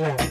Yeah.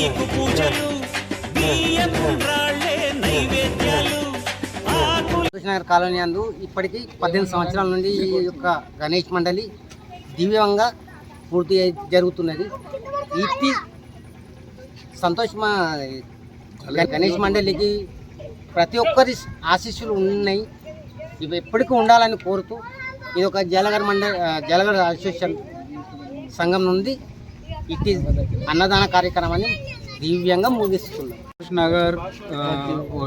నీకు పూజలు బియ్యం రాళ్ళే నైవేద్యాలు కృష్ణనగర్ కాలనీ అందు ఇప్పటికీ పద్దెనిమిది సంవత్సరాల నుండి ఈ యొక్క గణేష్ మండలి దివ్యంగా పూర్తి జరుగుతున్నది. ఇది సంతోష్ మా గణేష్ మండలికి ప్రతి ఒక్కరి ఆశీస్సులు ఉన్నాయి. ఇవి ఎప్పటికీ ఉండాలని కోరుతూ ఇది ఒక జలగర్ మండలి జలగర్ అసోసియేషన్ సంఘం నుండి ఇట్టి అన్నదాన కార్యక్రమాన్ని దివ్యంగా ముగిస్తున్నాం. నగర్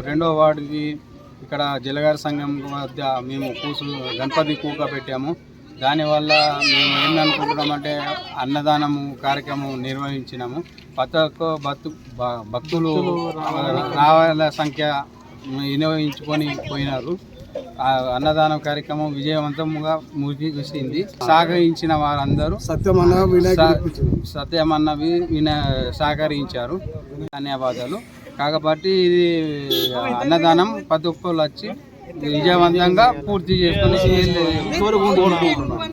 రెండో వార్డుకి ఇక్కడ జలగారి సంఘం మధ్య మేము కూసు గణపతి కూక పెట్టాము. దానివల్ల మేము ఏమనుకుంటున్నామంటే అన్నదానము కార్యక్రమం నిర్వహించినాము. ప్రతి ఒక్క భక్తు భక్తులు రావాల సంఖ్య వినియోగించుకొని పోయినారు. అన్నదానం కార్యక్రమం విజయవంతంగా ముగిసింది. సహకరించిన వారందరూ సత్యమన్న వి- విన సహకరించారు. ధన్యవాదాలు. కాబట్టి ఇది అన్నదానం ప్రతి ఒక్కరు వచ్చి విజయవంతంగా పూర్తి చేసుకొని కోరుకుంటున్నాం.